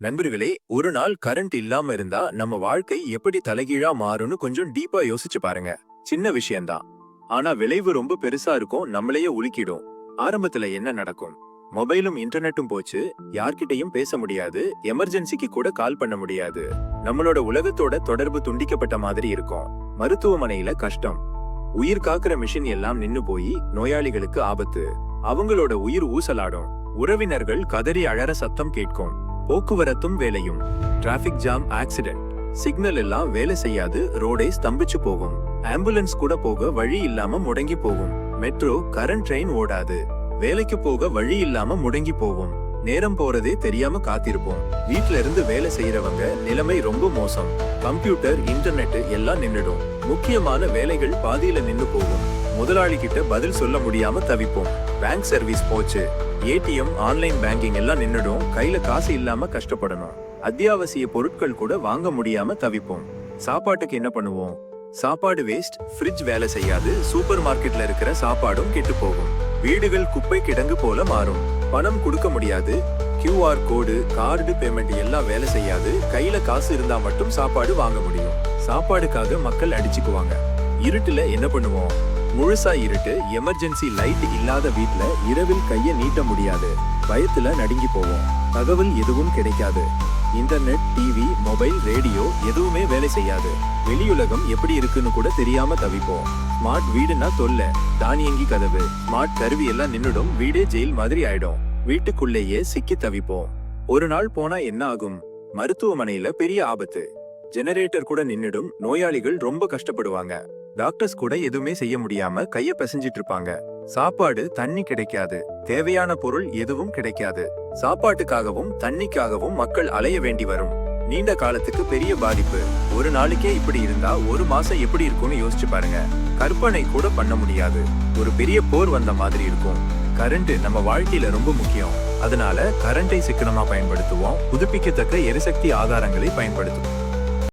நண்பர்களே ஒரு நாள் கரண்ட் இல்லாம இருந்தா நம்ம வாழ்க்கை எப்படி தலைகீழா மாறும்னு கொஞ்சம் டீப்பா யோசிச்சு பாருங்க. சின்ன விஷயம்தான். ஆனா விளைவு ரொம்ப பெருசா இருக்கும் நம்மளையே உலுக்கிடும். ஆரம்பத்துல என்ன நடக்கும்? மொபைலும் இன்டர்நெட்டும் போச்சு யார்கிட்டயும் பேச முடியாது எமர்ஜென்சிக்கு கூட கால் பண்ண முடியாது. நம்மளோட உலகத்தோட தொடர்பு துண்டிக்கப்பட்ட மாதிரி இருக்கும். மருத்துவமனையில கஷ்டம். உயிர் காக்குற மிஷின் எல்லாம் நின்னு போய் நோயாளிகளுக்கு ஆபத்து. அவங்களோட உயிர் ஊசலாடும். உறவினர்கள் கதறி அழற சத்தம் கேட்கும். போக்குவரத்தும் வேலையும். டிராபிக் ஜாம் ஆக்சிடென்ட் சிக்னல் எல்லாம் வேலை செய்யாது ரோடே ஸ்தம்பிச்சு போகும். ஆம்புலன்ஸ் கூட போக வழி இல்லாம முடங்கி போகும். மெட்ரோ கரண்ட் ட்ரெயின் ஓடாது. வேலைக்கு போக வழி இல்லாம முடங்கி போகும். நேரம் போறதே தெரியாம காத்திருப்போம். வீட்ல இருந்து வேலை செய்யறவங்க நிலைமை ரொம்ப மோசம். கம்ப்யூட்டர் இன்டர்நெட் எல்லாம் நின்னுடும். முக்கியமான வேலைகள் பாதியில நின்னு போகும். முதலாளி கிட்ட பதில் சொல்ல முடியாம தவிப்போம். பேங்க் சர்வீஸ் போச்சு. ஏடிஎம் ஆன்லைன் பேங்கிங் எல்லாம் நின்னுடும். கையில காசு இல்லாம கஷ்டப்படணும். அத்தியாவசிய பொருட்கள் கூட வாங்க முடியாம தவிப்போம். சாப்பாட்டுக்கு என்ன பண்ணுவோம்? சாப்பாடு வேஸ்ட் ஃப்ரிட்ஜ் வேலை செய்யாது. சூப்பர் மார்க்கெட்ல இருக்கிற சாப்பாடும் கெட்டு போகும். வீடுகள் குப்பை கிடங்கு போல மாறும். பணம் கொடுக்க முடியாது. கியூஆர் கோடு கார்டு பேமெண்ட் எல்லாம் வேலை செய்யாது. கையில காசு இருந்தா மட்டும் சாப்பாடு வாங்க முடியும். சாப்பாடுக்காக மக்கள் அடிச்சுக்குவாங்க. இருட்டுல என்ன பண்ணுவோம்? முழுசா இருட்டு எமர்ஜென்சி லைட் இல்லாத வீட்ல இரவில் கைய நீட்ட முடியாது. பயத்துல நடுங்கி போவோம். தகவல் எதுவும் கிடைக்காது. இன்டர்நெட் டிவி மொபைல் ரேடியோ எதுவுமே வேலை செய்யாது. வெளியுலகம் எப்படி இருக்குன்னு கூட தெரியாம தவிப்போம். ஸ்மார்ட் வீடுனா தொல்ல. தானியங்கி கதவு. ஸ்மார்ட் கருவி எல்லாம் நின்னுடும் வீடே ஜெயில் மாதிரி ஆயிடும். வீட்டுக்குள்ளேயே சிக்கி தவிப்போம். ஒரு நாள் போனா என்ன ஆகும்? மருத்துவமனையில பெரிய ஆபத்து. ஜெனரேட்டர் கூட நின்னுடும். நோயாளிகள் ரொம்ப கஷ்டப்படுவாங்க. டாக்டர்ஸ் கூட எதுவுமே செய்ய முடியாம கைய பிசைஞ்சிட்டு இருப்பாங்க சாப்பாடு தண்ணி கிடைக்காது. தேவையான பொருள் எதுவும் கிடைக்காது. சாப்பாட்டுக்காகவும் தண்ணிக்காகவும் மக்கள் அலைய வேண்டி வரும். நீண்ட காலத்துக்கு பெரிய பாதிப்பு. ஒரு நாளைக்கே இப்படி இருந்தா ஒரு மாசம் எப்படி இருக்கும்னு யோசிச்சு பாருங்க. கற்பனை கூட பண்ண முடியாது. ஒரு பெரிய போர் வந்த மாதிரி இருக்கும். கரண்ட் நம்ம வாழ்க்கையில ரொம்ப முக்கியம். அதனால கரண்டை சிக்கனமா பயன்படுத்துவோம். புதுப்பிக்கத்தக்க எரிசக்தி ஆதாரங்களை பயன்படுத்துவோம்.